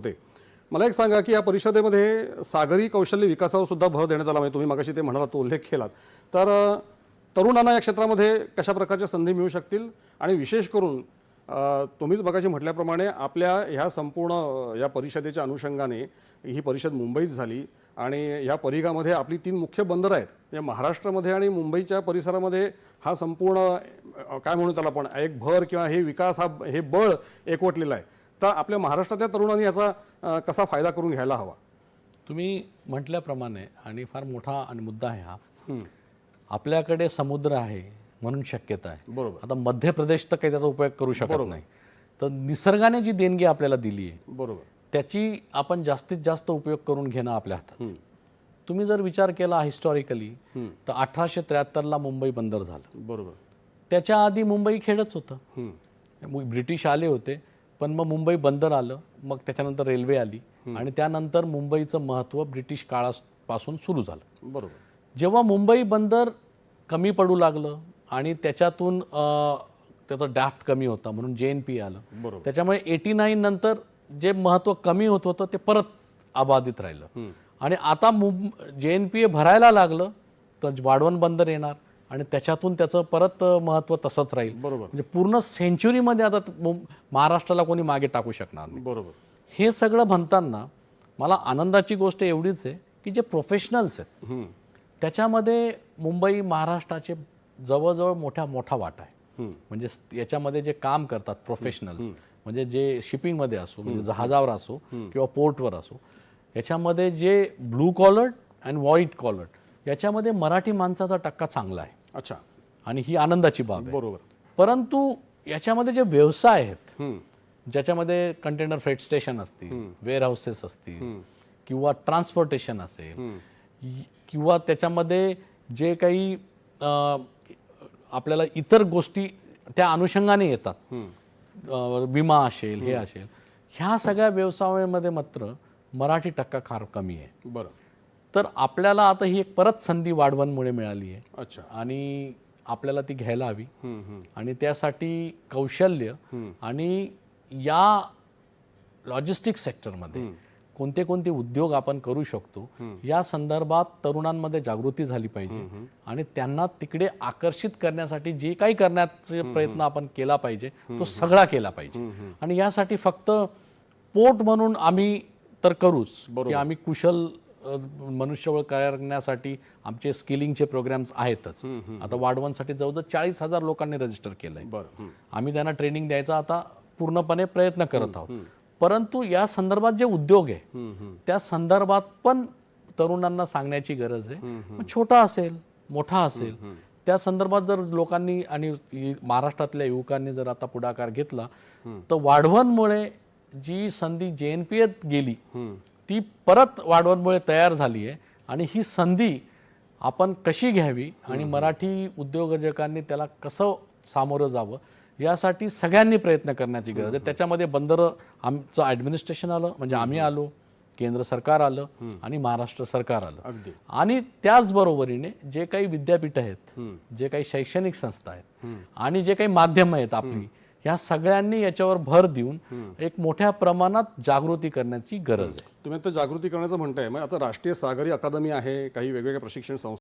होते मला एक सांगा की या परिषदेमध्ये सागरी कौशल्य विकासावर सुद्धा भर देण्यात आला म्हणजे तुम्ही मगाशी ते म्हणाला तो उल्लेख केलात. तर तरुणांना या क्षेत्रामध्ये कशा प्रकारच्या संधी मिळू शकतील? आणि विशेष करून तुम्हीच बघाशी म्हटल्याप्रमाणे आपल्या ह्या संपूर्ण या परिषदेच्या अनुषंगाने ही परिषद मुंबईत झाली आणि ह्या परिघामध्ये आपली तीन मुख्य बंदरं आहेत. या महाराष्ट्रामध्ये आणि मुंबईच्या परिसरामध्ये हा संपूर्ण काय म्हणू त्याला आपण एक भर किंवा हे विकास हा हे बळ एकवटलेलं आहे. तर आपल्या महाराष्ट्रातल्या तरुणांनी याचा कसा फायदा करून घ्यायला हवा? तुम्ही म्हटल्याप्रमाणे आणि फार मोठा आणि मुद्दा आहे हा आपल्याकडे समुद्र आहे म्हणून शक्यता आहे. बरोबर. आता मध्य प्रदेश तर काही त्याचा उपयोग करू शकत नाही. तर निसर्गाने जी देणगी आपल्याला दिली आहे बरोबर. त्याची आपण जास्तीत जास्त उपयोग करून घेणं आपल्या हातात. तुम्ही जर विचार केला हिस्टॉरिकली तर अठराशे त्र्याहत्तरला मुंबई बंदर झालं. बरोबर. त्याच्या आधी मुंबई खेडच होतं. ब्रिटिश आले होते. पण मग मुंबई बंदर आलं मग त्याच्यानंतर रेल्वे आली आणि त्यानंतर मुंबईचं महत्त्व ब्रिटिश काळापासून सुरू झालं. बरोबर. जेव्हा मुंबई बंदर कमी पडू लागलं आणि त्याच्यातून त्याचं ड्राफ्ट कमी होता म्हणून जे एन पी आलं बरोबर. त्याच्यामुळे एटी नाईन नंतर जे महत्त्व कमी होत होतं ते परत अबाधित राहिलं. आणि आता मुं जे एन पी ए भरायला लागलं तर वाढवण बंदर येणार. आणि त्याच्यातून त्याचं परत महत्त्व तसंच राहील. बरोबर. म्हणजे पूर्ण सेंच्युरीमध्ये आता महाराष्ट्राला कोणी मागे टाकू शकणार नाही. बरोबर. हे सगळं म्हणताना मला आनंदाची गोष्ट एवढीच आहे की जे प्रोफेशनल्स आहेत. त्याच्यामध्ये मुंबई महाराष्ट्राचे जवळजवळ मोठा मोठा वाटा आहे. म्हणजे याच्यामध्ये जे काम करतात प्रोफेशनल्स म्हणजे जे शिपिंगमध्ये असो म्हणजे जहाजावर असो किंवा पोर्टवर असो याच्यामध्ये जे blue collared and white collared याच्यामध्ये मराठी माणसाचा टक्का चांगला आहे. अच्छा. आणि ही आनंदाची बाब आहे. बरोबर. परंतु याच्यामध्ये जे व्यवसाय आहेत. ज्याच्यामध्ये कंटेनर फ्रेट स्टेशन असतील वेअर हाऊसेस असतील किंवा ट्रान्सपोर्टेशन असेल किंवा त्याच्यामध्ये जे काही आपल्याला इतर गोष्टी त्या अनुषंगाने येतात. विमा असेल हे असेल ह्या सगळ्या व्यवसायामध्ये मात्र मराठी टक्का फार कमी आहे. बरं. तर आपल्याला आता ही एक परत संधी वाढवणमुळे मिळाली आहे. अच्छा. आणि आपल्याला ती घ्यायला हवी. आणि त्यासाठी कौशल्य आणि या लॉजिस्टिक सेक्टरमध्ये कोणते कोणते उद्योग आपण करू शकतो या संदर्भात तरुणांमध्ये जागृती झाली पाहिजे. आणि त्यांना तिकडे आकर्षित करण्यासाठी जे काही करण्याचा प्रयत्न आपण केला पाहिजे तो सगळा केला पाहिजे. आणि यासाठी फक्त पोट म्हणून आम्ही तर करूच की आम्ही कुशल मनुष्यबळ करण्यासाठी आमचे स्किलिंगचे प्रोग्राम्स आहेतच. आता वाढवणसाठी जवळजवळ चाळीस हजार लोकांनी रजिस्टर केलंय. आम्ही त्यांना ट्रेनिंग द्यायचा आता पूर्णपणे प्रयत्न करत आहोत. परंतु या संदर्भात जे उद्योग आहे त्या संदर्भात पण तरुणांना सांगण्याची गरज आहे. छोटा असेल मोठा असेल त्या संदर्भात जर लोकांनी आणि महाराष्ट्रातल्या युवकांनी जर आता पुढाकार घेतला तर वाढवणमुळे जी संधी जे एन पी एत गेली ती परत वाढवणमुळे तयार झाली आहे. आणि ही संधी आपण कशी घ्यावी आणि मराठी उद्योजकांनी त्याला कसं सामोरं जावं यासाठी सगळ्यांनी प्रयत्न करण्याची गरज आहे. त्याच्यामध्ये बंदरं आमचं ॲडमिनिस्ट्रेशन आलं म्हणजे आम्ही आलो केंद्र सरकार आलं आणि महाराष्ट्र सरकार आलं. आणि त्याचबरोबरीने जे काही विद्यापीठ आहेत जे काही शैक्षणिक संस्था आहेत आणि जे काही माध्यम आहेत आपली ह्या सगळ्यांनी याच्यावर भर देऊन एक मोठ्या प्रमाणात जागृती करण्याची गरज आहे. तुम्ही आता जागृती करण्याचं म्हणताय. मग आता राष्ट्रीय सागरी अकादमी आहे काही वेगवेगळ्या प्रशिक्षण संस्था